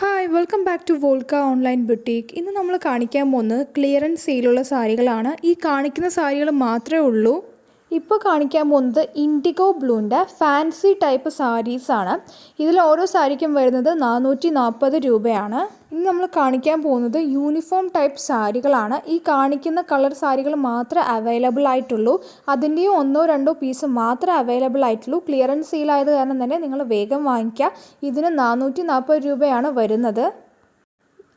Hi welcome back to വോൾക്ക online boutique ഇന്ന് നമ്മൾ കാണിക്കാൻ പോകുന്നത് ക്ലിയറൻസ് സെയിലുള്ള സാരികളാണ്. ഈ കാണിക്കുന്ന സാരികൾ മാത്രമേ ഉള്ളൂ. ഇപ്പോൾ കാണിക്കാൻ പോകുന്നത് ഇൻഡിഗോ ബ്ലൂന്റെ ഫാൻസി ടൈപ്പ് സാരീസാണ് ഇതിൽ ഓരോ സാരിക്കും വരുന്നത് നാനൂറ്റി നാൽപ്പത് രൂപയാണ്. ഇന്ന് നമ്മൾ കാണിക്കാൻ പോകുന്നത് യൂണിഫോം ടൈപ്പ് സാരികളാണ് ഈ കാണിക്കുന്ന കളർ സാരികൾ മാത്രമേ അവൈലബിൾ ആയിട്ടുള്ളൂ. അതിന്റെയും ഒന്നോ രണ്ടോ പീസ് മാത്രമേ അവൈലബിൾ ആയിട്ടുള്ളൂ. ക്ലിയറൻസ് സെയിലായത് കാരണം തന്നെ നിങ്ങൾ വേഗം വാങ്ങിക്കുക. ഇതിന് നാനൂറ്റി രൂപയാണ് വരുന്നത്.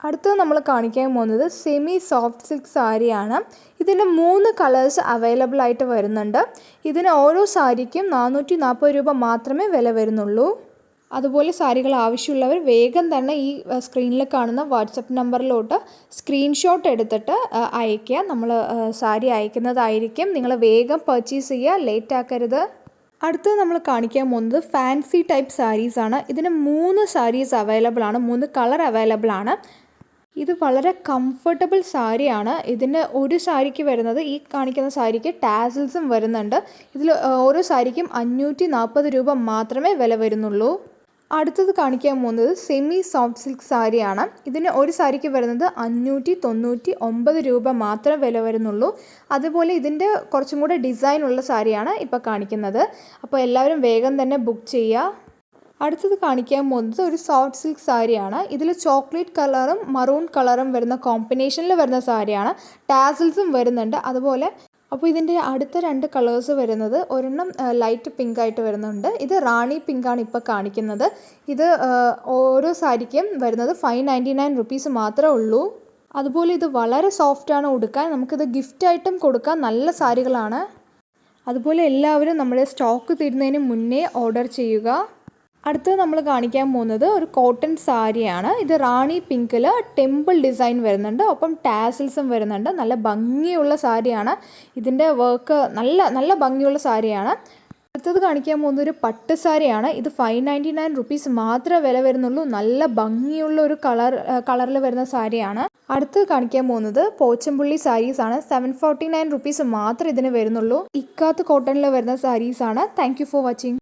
അടുത്തത് നമ്മൾ കാണിക്കാൻ പോകുന്നത് സെമി സോഫ്റ്റ് സിൽക്ക് സാരിയാണ് ഇതിന് മൂന്ന് കളേഴ്സ് അവൈലബിൾ ആയിട്ട് വരുന്നുണ്ട്. ഇതിന് ഓരോ സാരിക്കും നാനൂറ്റി നാൽപ്പത് രൂപ മാത്രമേ വില വരുന്നുള്ളൂ. അതുപോലെ സാരികൾ ആവശ്യമുള്ളവർ വേഗം തന്നെ ഈ സ്ക്രീനിൽ കാണുന്ന വാട്സപ്പ് നമ്പറിലോട്ട് സ്ക്രീൻഷോട്ട് എടുത്തിട്ട് അയയ്ക്കുക. നമ്മൾ സാരി അയക്കുന്നതായിരിക്കും. നിങ്ങൾ വേഗം പർച്ചേസ് ചെയ്യുക. ലേറ്റ് ആക്കരുത്. അടുത്തത് നമ്മൾ കാണിക്കാൻ പോകുന്നത് ഫാൻസി ടൈപ്പ് സാരീസാണ് ഇതിന് മൂന്ന് സാരീസ് അവൈലബിൾ ആണ്. മൂന്ന് കളർ അവൈലബിൾ ആണ്. ഇത് വളരെ കംഫർട്ടബിൾ സാരിയാണ്. ഇതിന് ഒരു സാരിക്ക് വരുന്നത് ഈ കാണിക്കുന്ന സാരിക്ക് ടാസിൽസും വരുന്നുണ്ട്. ഇതിൽ ഓരോ സാരിക്കും അഞ്ഞൂറ്റി നാൽപ്പത് രൂപ മാത്രമേ വില വരുന്നുള്ളൂ. അടുത്തത് കാണിക്കാൻ പോകുന്നത് സെമി സോഫ്റ്റ് സിൽക്ക് സാരിയാണ്. ഇതിന് ഒരു സാരിക്ക് വരുന്നത് അഞ്ഞൂറ്റി തൊണ്ണൂറ്റി ഒമ്പത് രൂപ മാത്രം വില വരുന്നുള്ളൂ. അതുപോലെ ഇതിന്റെ കുറച്ചും കൂടെ ഡിസൈൻ ഉള്ള സാരിയാണ് ഇപ്പോൾ കാണിക്കുന്നത്. അപ്പോൾ എല്ലാവരും വേഗം തന്നെ ബുക്ക് ചെയ്യുക. അടുത്തത് കാണിക്കാൻ പോകുന്നത് ഒരു സോഫ്റ്റ് സിൽക്ക് സാരിയാണ്. ഇതിൽ ചോക്ലേറ്റ് കളറും മറൂൺ കളറും വരുന്ന കോമ്പിനേഷനിൽ വരുന്ന സാരിയാണ്. ടാസിൽസും വരുന്നുണ്ട്. അതുപോലെ അപ്പോൾ ഇതിന്റെ അടുത്ത രണ്ട് കളേഴ്സ് വരുന്നത് ഒരെണ്ണം ലൈറ്റ് പിങ്ക് ആയിട്ട് വരുന്നുണ്ട്. ഇത് റാണി പിങ്ക് ആണ് ഇപ്പോൾ കാണിക്കുന്നത്. ഇത് ഓരോ സാരിക്കും വരുന്നത് ഫൈവ് നയന്റി നയൻ റുപ്പീസ് മാത്രമേ ഉള്ളൂ. അതുപോലെ ഇത് വളരെ സോഫ്റ്റാണ് ഉടുക്കാൻ. നമുക്കിത് ഗിഫ്റ്റായിട്ടും കൊടുക്കാൻ നല്ല സാരികളാണ്. അതുപോലെ എല്ലാവരും നമ്മുടെ സ്റ്റോക്ക് തീരുന്നതിന് മുന്നേ ഓർഡർ ചെയ്യുക. അടുത്തത് നമ്മൾ കാണിക്കാൻ പോകുന്നത് ഒരു കോട്ടൺ സാരിയാണ്. ഇത് റാണി പിങ്കിൽ ടെമ്പിൾ ഡിസൈൻ വരുന്നുണ്ട്. ഒപ്പം ടാസിൽസും വരുന്നുണ്ട്. നല്ല ഭംഗിയുള്ള സാരിയാണ്. ഇതിന്റെ വർക്ക് നല്ല നല്ല ഭംഗിയുള്ള സാരിയാണ്. അടുത്തത് കാണിക്കാൻ പോകുന്നത് ഒരു പട്ട് സാരിയാണ്. ഇത് ഫൈവ് നയന്റി നയൻ റുപ്പീസ് മാത്രമേ വില വരുന്നുള്ളൂ. നല്ല ഭംഗിയുള്ള ഒരു കളർ കളറിൽ വരുന്ന സാരിയാണ്. അടുത്തത് കാണിക്കാൻ പോകുന്നത് പോച്ചമ്പുള്ളി സാരീസ് ആണ്. സെവൻ ഫോർട്ടി നയൻ റുപ്പീസ് മാത്രമേ ഇതിന് വരുന്നുള്ളൂ. ഇക്കാത്ത് കോട്ടണിൽ വരുന്ന സാരീസാണ് താങ്ക് യു ഫോർ വാച്ചിങ്